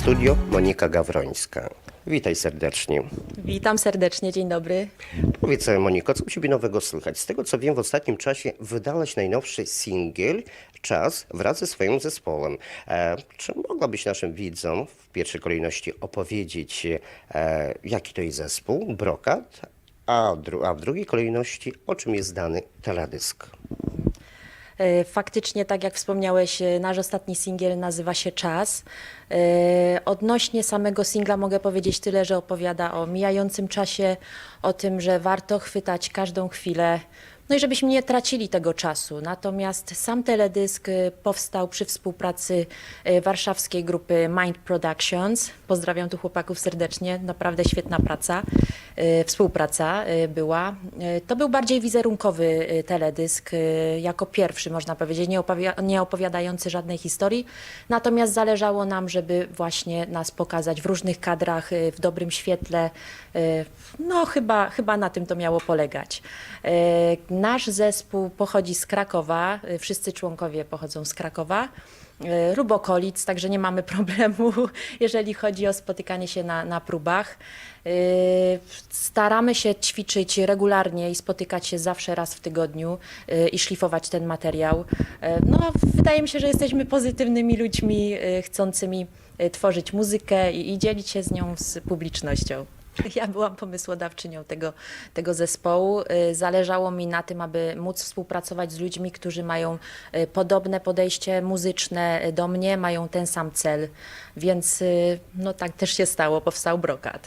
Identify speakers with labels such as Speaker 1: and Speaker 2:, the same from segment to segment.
Speaker 1: studio Monika Gawrońska. Witaj serdecznie.
Speaker 2: Witam serdecznie, dzień dobry.
Speaker 1: Powiedz Moniko, co u Ciebie nowego słychać? Z tego co wiem, w ostatnim czasie wydałaś najnowszy singiel Czas wraz ze swoim zespołem. E, czy mogłabyś naszym widzom w pierwszej kolejności opowiedzieć, e, jaki to jest zespół, Brokat, a, dru- a w drugiej kolejności o czym jest dany teledysk?
Speaker 2: E, Faktycznie, tak jak wspomniałeś, e, nasz ostatni singiel nazywa się Czas. E, Odnośnie samego singla mogę powiedzieć tyle, że opowiada o mijającym czasie, o tym, że warto chwytać każdą chwilę. No i żebyśmy nie tracili tego czasu. Natomiast sam teledysk e, powstał przy współpracy e, warszawskiej grupy Mind Productions. Pozdrawiam tu chłopaków serdecznie, naprawdę świetna praca, e, współpraca była. To był bardziej wizerunkowy teledysk, jako pierwszy można powiedzieć, nie, opowia- nie opowiadający żadnej historii. Natomiast zależało nam, żeby właśnie nas pokazać w różnych kadrach, w dobrym świetle. No chyba, chyba na tym to miało polegać. Nasz zespół pochodzi z Krakowa, e, wszyscy członkowie pochodzą z Krakowa lub okolic, także nie mamy problemu, jeżeli chodzi o spotykanie się na, na próbach. E, Staramy się ćwiczyć regularnie i spotykać się zawsze raz w tygodniu i szlifować ten materiał. No, wydaje mi się, że jesteśmy pozytywnymi ludźmi chcącymi tworzyć muzykę i, i dzielić się z nią z publicznością. Ja byłam pomysłodawczynią tego, tego zespołu. Y, Zależało mi na tym, aby móc współpracować z ludźmi, którzy mają y, podobne podejście muzyczne do mnie, mają ten sam cel. Więc y, no tak też się stało, powstał Brokat.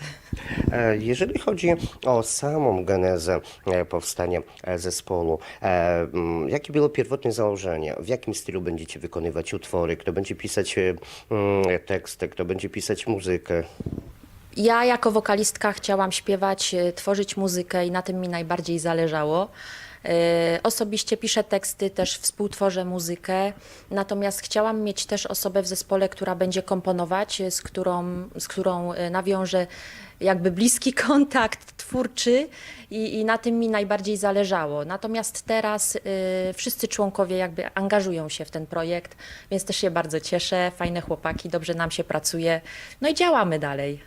Speaker 1: E, Jeżeli chodzi o samą genezę e, powstania e, zespołu, mm, jakie było pierwotne założenie? W jakim stylu będziecie wykonywać utwory? Kto będzie pisać mm, teksty? Kto będzie pisać muzykę?
Speaker 2: Ja jako wokalistka chciałam śpiewać, e, tworzyć muzykę i na tym mi najbardziej zależało. E, Osobiście piszę teksty, też współtworzę muzykę, natomiast chciałam mieć też osobę w zespole, która będzie komponować, z którą, z którą e, nawiążę jakby bliski kontakt twórczy i, i na tym mi najbardziej zależało. Natomiast teraz y, wszyscy członkowie jakby angażują się w ten projekt, więc też się bardzo cieszę. Fajne chłopaki, dobrze nam się pracuje. No i działamy dalej.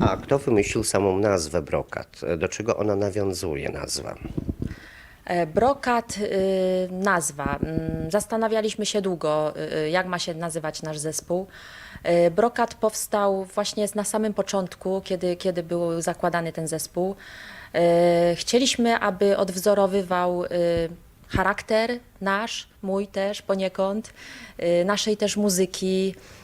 Speaker 1: A kto wymyślił samą nazwę Brokat? Do czego ona nawiązuje, nazwa?
Speaker 2: E, Brokat, y, nazwa. Mm, Zastanawialiśmy się długo, y, jak ma się nazywać nasz zespół. E, Brokat powstał właśnie na samym początku, kiedy, kiedy był zakładany ten zespół. E, Chcieliśmy, aby odwzorowywał y, charakter nasz, mój też poniekąd, y, naszej też muzyki, y,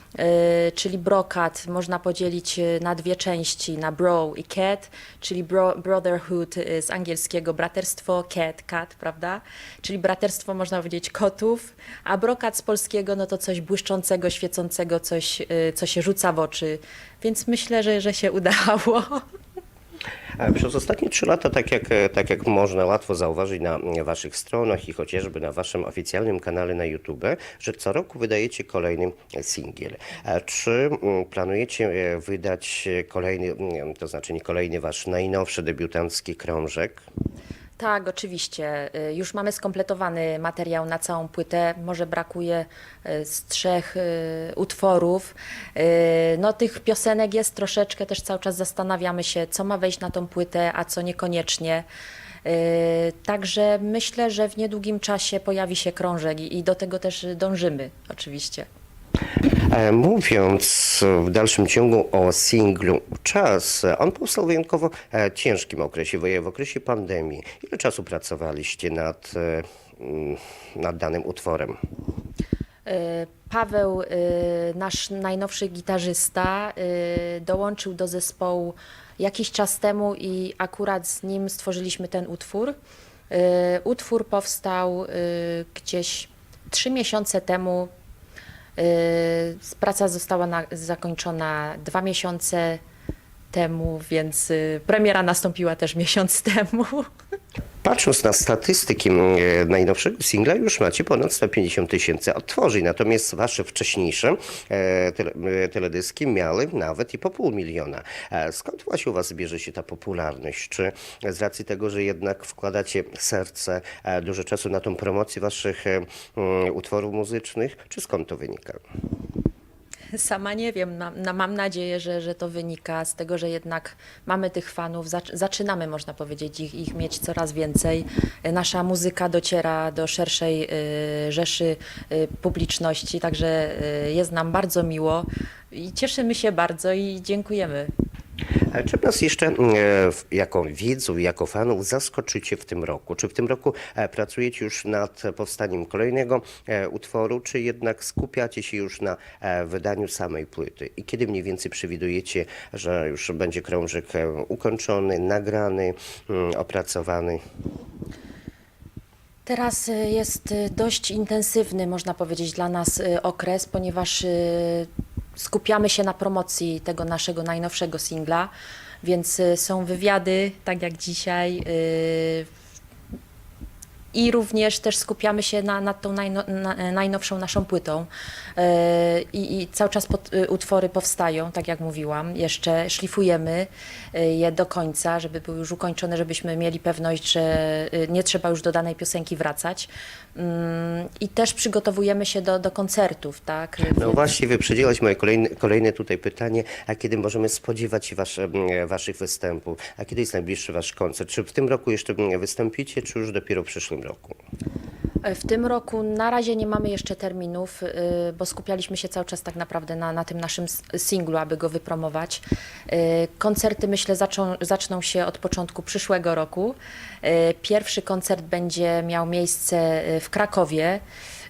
Speaker 2: czyli brokat można podzielić y, na dwie części, na bro i cat, czyli bro, brotherhood y, z angielskiego braterstwo, cat, cat, prawda? Czyli braterstwo można powiedzieć kotów, a brokat z polskiego no to coś błyszczącego, świecącego, coś, y, co się rzuca w oczy, więc myślę, że, że się udało.
Speaker 1: Przez ostatnie trzy lata, tak jak, tak jak można łatwo zauważyć na waszych stronach i chociażby na waszym oficjalnym kanale na YouTube, że co roku wydajecie kolejny singiel. Czy mm, planujecie e, wydać kolejny, mm, to znaczy nie kolejny, wasz najnowszy debiutancki krążek?
Speaker 2: Tak, oczywiście. Y, Już mamy skompletowany materiał na całą płytę. Może brakuje y, z trzech y, utworów. No tych piosenek jest troszeczkę, też cały czas zastanawiamy się, co ma wejść na tą płytę, a co niekoniecznie. Także myślę, że w niedługim czasie pojawi się krążek i do tego też dążymy, oczywiście.
Speaker 1: E, Mówiąc w dalszym ciągu o singlu Czas, on powstał w wyjątkowo e, ciężkim okresie, w okresie pandemii. Ile czasu pracowaliście nad, e, mm, nad danym utworem?
Speaker 2: Paweł, nasz najnowszy gitarzysta, dołączył do zespołu jakiś czas temu i akurat z nim stworzyliśmy ten utwór. Utwór powstał gdzieś trzy miesiące temu. E, Praca została na, zakończona dwa miesiące temu, więc y, premiera nastąpiła też miesiąc temu.
Speaker 1: Patrząc na statystyki mm, e, najnowszego singla, już macie ponad 150 tysięcy odtworzeń, natomiast wasze wcześniejsze e, e, teledyski miały nawet i po pół miliona. Skąd właśnie u was bierze się ta popularność? Czy z racji tego, że jednak wkładacie serce, dużo czasu na tą promocję waszych utworów muzycznych, czy skąd to wynika?
Speaker 2: Sama nie wiem, na, na, mam nadzieję, że, że to wynika z tego, że jednak mamy tych fanów, zac, zaczynamy, można powiedzieć, ich, ich mieć coraz więcej. Nasza muzyka dociera do szerszej y, rzeszy y, publiczności, także y, jest nam bardzo miło i cieszymy się bardzo i dziękujemy.
Speaker 1: A Czy nas jeszcze e, w- jako widzów, jako fanów zaskoczycie w tym roku? Czy w tym roku e, pracujecie już nad powstaniem kolejnego e, utworu, czy jednak skupiacie się już na e, wydaniu samej płyty? I kiedy mniej więcej przewidujecie, że już będzie krążek e, ukończony, nagrany, mm, opracowany?
Speaker 2: Teraz jest dość intensywny, można powiedzieć, dla nas okres, ponieważ skupiamy się na promocji tego naszego najnowszego singla, więc y, są wywiady, tak jak dzisiaj. I również też skupiamy się na, nad tą najno, na, najnowszą naszą płytą. E, I, I cały czas pod, y, utwory powstają, tak jak mówiłam. Jeszcze szlifujemy je do końca, żeby były już ukończone, żebyśmy mieli pewność, że nie trzeba już do danej piosenki wracać. Mm, I też przygotowujemy się do, do koncertów, tak?
Speaker 1: No właśnie, wyprzedziłaś moje kolejne, kolejne tutaj pytanie, a kiedy możemy spodziewać się wasze, mm, waszych występów? A kiedy jest najbliższy wasz koncert? Czy w tym roku jeszcze mm, wystąpicie, czy już dopiero w przyszłym roku?
Speaker 2: E, W tym roku na razie nie mamy jeszcze terminów, y, bo skupialiśmy się cały czas tak naprawdę na, na tym naszym singlu, aby go wypromować. Y, Koncerty myślę zaczą, zaczną się od początku przyszłego roku. Y, Pierwszy koncert będzie miał miejsce w Krakowie.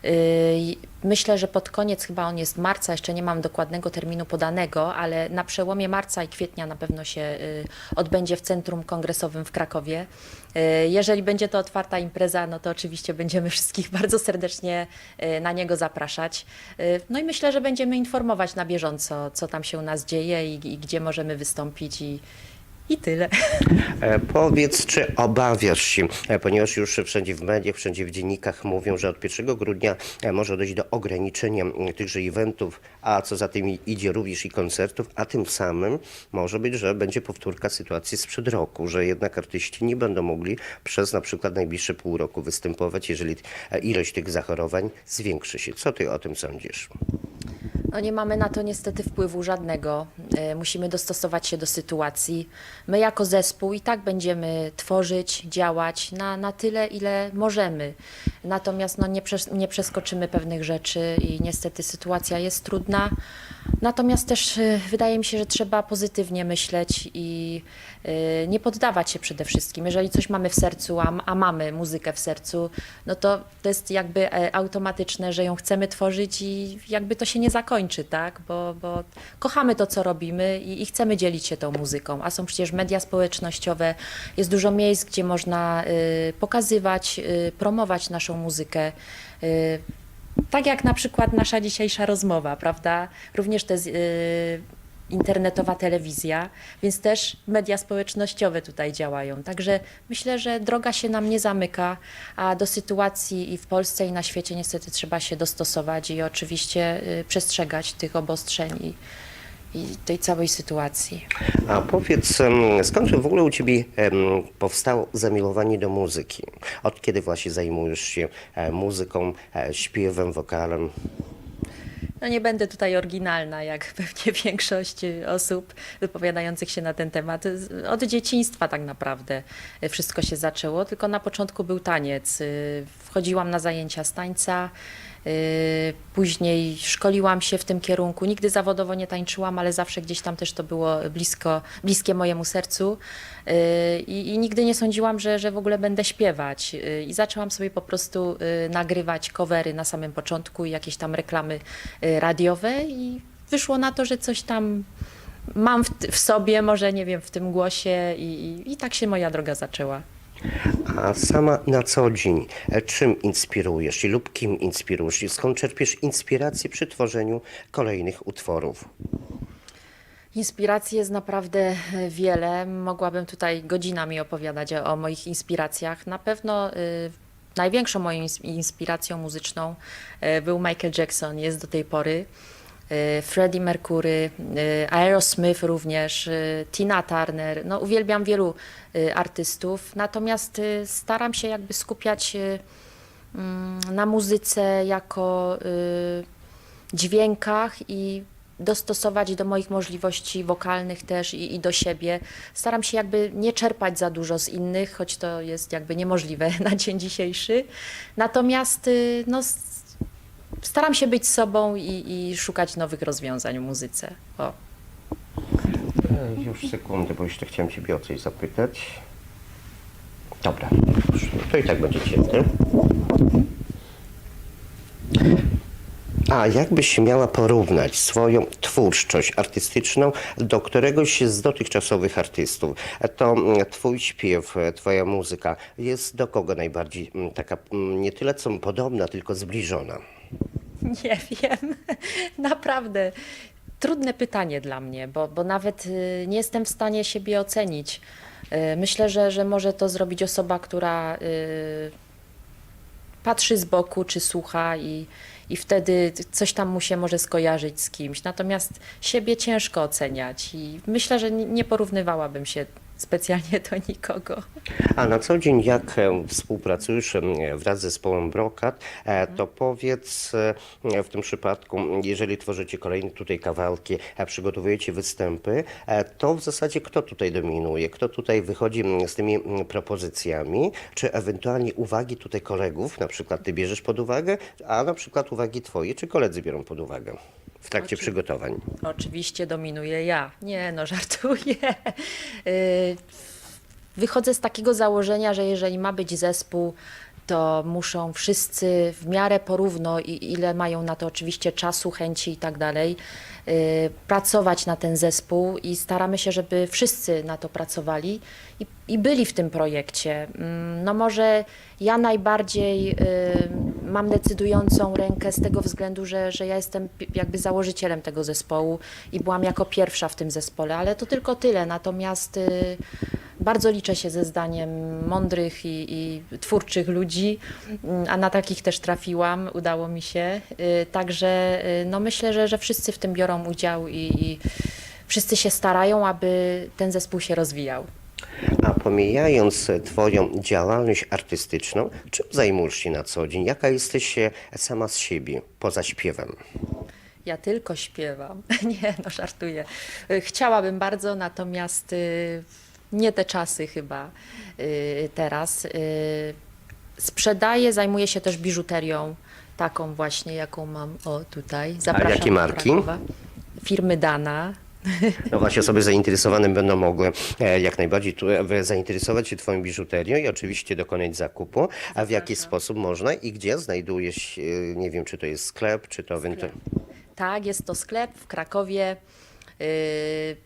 Speaker 2: Y, Myślę, że pod koniec chyba on jest marca, jeszcze nie mam dokładnego terminu podanego, ale na przełomie marca i kwietnia na pewno się y, odbędzie w Centrum Kongresowym w Krakowie. Y, Jeżeli będzie to otwarta impreza, no to oczywiście będziemy wszystkich bardzo serdecznie na niego zapraszać. No i myślę, że będziemy informować na bieżąco, co tam się u nas dzieje i, i gdzie możemy wystąpić i, i tyle.
Speaker 1: E, Powiedz, czy obawiasz się, e, ponieważ już wszędzie w mediach, wszędzie w dziennikach mówią, że od 1 grudnia e, może dojść do ograniczenia m, tychże eventów, a co za tym idzie również i koncertów, a tym samym może być, że będzie powtórka sytuacji sprzed roku, że jednak artyści nie będą mogli przez na przykład najbliższe pół roku występować, jeżeli e, ilość tych zachorowań zwiększy się. Co ty o tym sądzisz?
Speaker 2: No nie mamy na to niestety wpływu żadnego. E, Musimy dostosować się do sytuacji. My jako zespół i tak będziemy tworzyć, działać na, na tyle, ile możemy. Natomiast no, nie, przes- nie przeskoczymy pewnych rzeczy i niestety sytuacja jest trudna. Natomiast też e, wydaje mi się, że trzeba pozytywnie myśleć i e, nie poddawać się przede wszystkim. Jeżeli coś mamy w sercu, a, mamy muzykę w sercu, no to to jest jakby e, automatyczne, że ją chcemy tworzyć i jakby to się nie zakończy, tak? Bo, bo kochamy to, co robimy i, i chcemy dzielić się tą muzyką. A są przecież media społecznościowe, jest dużo miejsc, gdzie można y, pokazywać, y, promować naszą muzykę. Tak jak na przykład nasza dzisiejsza rozmowa, prawda? Również to jest y, internetowa telewizja, więc też media społecznościowe tutaj działają. Także myślę, że droga się nam nie zamyka, a do sytuacji i w Polsce, i na świecie niestety trzeba się dostosować i oczywiście y, przestrzegać tych obostrzeń i, i tej całej sytuacji.
Speaker 1: A powiedz, skąd w ogóle u Ciebie powstało zamiłowanie do muzyki? Od kiedy właśnie zajmujesz się e, muzyką, e, śpiewem, wokalem?
Speaker 2: No nie będę tutaj oryginalna, jak pewnie większość osób wypowiadających się na ten temat. Od dzieciństwa tak naprawdę y, wszystko się zaczęło, tylko na początku był taniec. Wchodziłam na zajęcia z tańca, później szkoliłam się w tym kierunku. Nigdy zawodowo nie tańczyłam, ale zawsze gdzieś tam też to było blisko, bliskie mojemu sercu. Y, I, I nigdy nie sądziłam, że, że w ogóle będę śpiewać. Y, I zaczęłam sobie po prostu y, nagrywać covery na samym początku i jakieś tam reklamy y, radiowe i wyszło na to, że coś tam mam w, w sobie, może nie wiem, w tym głosie i, i, i tak się moja droga zaczęła.
Speaker 1: A sama na co dzień e, czym inspirujesz lub kim inspirujesz? Skąd czerpiesz inspirację przy tworzeniu kolejnych utworów?
Speaker 2: Inspiracji jest naprawdę e, wiele. Mogłabym tutaj godzinami opowiadać o, moich inspiracjach. Na pewno y, największą moją ins- inspiracją muzyczną y, był Michael Jackson, jest do tej pory. Y, Freddie Mercury, y, Aerosmith również, y, Tina Turner. No, uwielbiam wielu artystów, natomiast staram się jakby skupiać mm, na muzyce jako dźwiękach i dostosować do moich możliwości wokalnych też i, i do siebie. Staram się jakby nie czerpać za dużo z innych, choć to jest jakby niemożliwe na dzień dzisiejszy. Natomiast no, staram się być sobą i, i szukać nowych rozwiązań w muzyce. O.
Speaker 1: E, Już sekundę, bo jeszcze chciałem Ciebie o coś zapytać. Dobra, już, to i tak będzie cięte. A jakbyś miała porównać swoją twórczość artystyczną do któregoś z dotychczasowych artystów, to mm, twój śpiew, twoja muzyka jest do kogo najbardziej mm, taka mm, nie tyle co podobna, tylko zbliżona?
Speaker 2: Nie wiem, naprawdę. Trudne pytanie dla mnie, bo, bo nawet y, nie jestem w stanie siebie ocenić. Y, Myślę, że, że może to zrobić osoba, która y, patrzy z boku czy słucha i, i wtedy coś tam mu się może skojarzyć z kimś. Natomiast siebie ciężko oceniać i myślę, że nie nie porównywałabym się specjalnie do nikogo.
Speaker 1: A na co dzień jak e, współpracujesz wraz z zespołem Brokat, e, to powiedz e, w tym przypadku, jeżeli tworzycie kolejne tutaj kawałki, przygotowujecie występy, to w zasadzie kto tutaj dominuje, kto tutaj wychodzi m, z tymi m, propozycjami, czy ewentualnie uwagi tutaj kolegów, na przykład ty bierzesz pod uwagę, a na przykład uwagi twoje, czy koledzy biorą pod uwagę w trakcie przygotowań?
Speaker 2: Oczywiście dominuję ja. Nie, no żartuję. Y, Wychodzę z takiego założenia, że jeżeli ma być zespół, to muszą wszyscy w miarę porówno i ile mają na to oczywiście czasu, chęci i tak dalej, y, pracować na ten zespół i staramy się, żeby wszyscy na to pracowali i, i byli w tym projekcie. Mm, No może ja najbardziej y, mam decydującą rękę z tego względu, że, że ja jestem jakby założycielem tego zespołu i byłam jako pierwsza w tym zespole, ale to tylko tyle. Natomiast y, bardzo liczę się ze zdaniem mądrych i, i twórczych ludzi, mm, a na takich też trafiłam, udało mi się. Y, Także no myślę, że, że wszyscy w tym biorą udział i, i wszyscy się starają, aby ten zespół się rozwijał.
Speaker 1: A pomijając e, Twoją działalność artystyczną, czym zajmujesz się na co dzień? Jaka jesteś e, sama z siebie, poza śpiewem?
Speaker 2: Ja tylko śpiewam. Nie, no żartuję. Y, Chciałabym bardzo, natomiast y, nie te czasy chyba teraz. Sprzedaję, zajmuję się też biżuterią, taką właśnie, jaką mam o tutaj. Zapraszam
Speaker 1: jakie
Speaker 2: do
Speaker 1: marki?
Speaker 2: Krakowa. Firmy Dana.
Speaker 1: No właśnie osoby zainteresowane będą mogły e, jak najbardziej tu, e, zainteresować się Twoją biżuterią i oczywiście dokonać zakupu. A w jaki sposób można i gdzie znajdujesz, e, nie wiem, czy to jest sklep, czy to ewentualnie...
Speaker 2: Tak, jest to sklep w Krakowie. Y,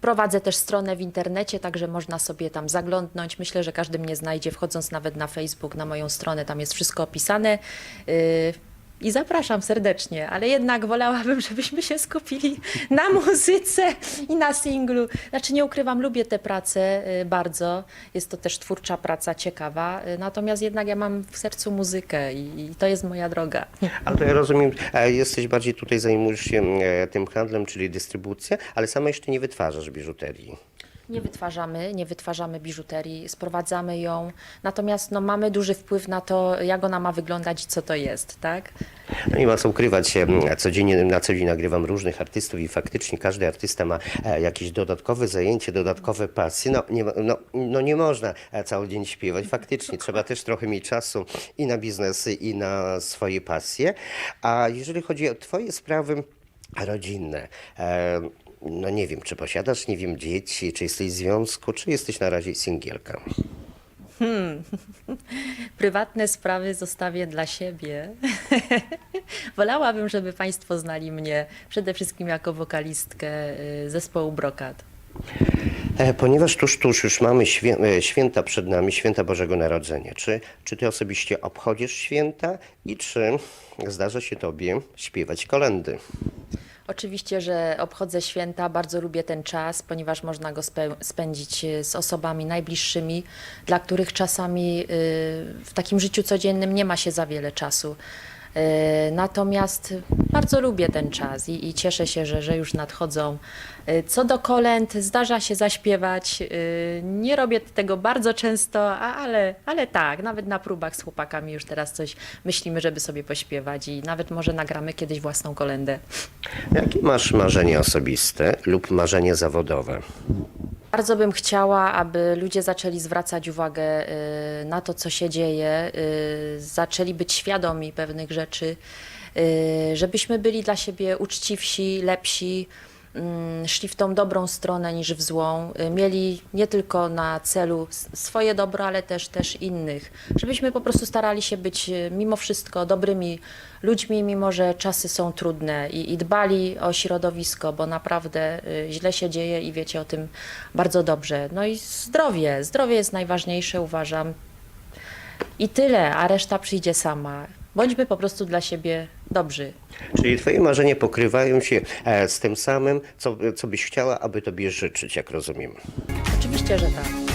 Speaker 2: Prowadzę też stronę w internecie, także można sobie tam zaglądnąć. Myślę, że każdy mnie znajdzie, wchodząc nawet na Facebook, na moją stronę, tam jest wszystko opisane. Y, I zapraszam serdecznie, ale jednak wolałabym, żebyśmy się skupili na muzyce i na singlu. Znaczy, nie ukrywam, lubię tę pracę y, bardzo. Jest to też twórcza praca, ciekawa. Y, Natomiast jednak ja mam w sercu muzykę i, i to jest moja droga.
Speaker 1: Ale to ja rozumiem, e, jesteś bardziej tutaj, zajmujesz się e, tym handlem, czyli dystrybucją, ale sama jeszcze nie wytwarzasz biżuterii.
Speaker 2: Nie wytwarzamy, nie wytwarzamy biżuterii, sprowadzamy ją, natomiast no, mamy duży wpływ na to, jak ona ma wyglądać i co to jest, tak?
Speaker 1: No nie ma co ukrywać się. Codziennie, na co dzień nagrywam różnych artystów i faktycznie każdy artysta ma e, jakieś dodatkowe zajęcie, dodatkowe pasje. No nie, no, no nie można e, cały dzień śpiewać. Faktycznie trzeba też trochę mieć czasu i na biznesy, i na swoje pasje. A jeżeli chodzi o twoje sprawy rodzinne, no nie wiem, czy posiadasz, nie wiem, dzieci, czy jesteś w związku, czy jesteś na razie singielka.
Speaker 2: Prywatne sprawy zostawię dla siebie. Wolałabym, żeby Państwo znali mnie przede wszystkim jako wokalistkę y, zespołu Brokat.
Speaker 1: E, Ponieważ tuż, tuż już mamy świę, e, święta przed nami, święta Bożego Narodzenia. Czy, czy ty osobiście obchodzisz święta i czy zdarza się tobie śpiewać kolendy?
Speaker 2: Oczywiście, że obchodzę święta, bardzo lubię ten czas, ponieważ można go spędzić e, z osobami najbliższymi, dla których czasami y, w takim życiu codziennym nie ma się za wiele czasu. E, Natomiast bardzo lubię ten czas i, i cieszę się, że, że już nadchodzą. E, Co do kolęd, zdarza się zaśpiewać. e, Nie robię tego bardzo często, ale, ale tak, nawet na próbach z chłopakami już teraz coś myślimy, żeby sobie pośpiewać i nawet może nagramy kiedyś własną kolędę.
Speaker 1: Jakie masz marzenie osobiste lub marzenie zawodowe?
Speaker 2: Bardzo bym chciała, aby ludzie zaczęli zwracać uwagę y, na to, co się dzieje, y, zaczęli być świadomi pewnych rzeczy, y, żebyśmy byli dla siebie uczciwsi, lepsi, szli w tą dobrą stronę niż w złą, y, mieli nie tylko na celu swoje dobro, ale też, też innych. Żebyśmy po prostu starali się być y, mimo wszystko dobrymi ludźmi, mimo że czasy są trudne i, i dbali o środowisko, bo naprawdę y, źle się dzieje i wiecie o tym bardzo dobrze. No i zdrowie. Zdrowie jest najważniejsze, uważam. I tyle, a reszta przyjdzie sama. Bądźmy po prostu dla siebie dobrzy.
Speaker 1: Czyli twoje marzenia pokrywają się e, z tym samym, co, co byś chciała, aby tobie życzyć, jak rozumiem.
Speaker 2: Oczywiście, że tak.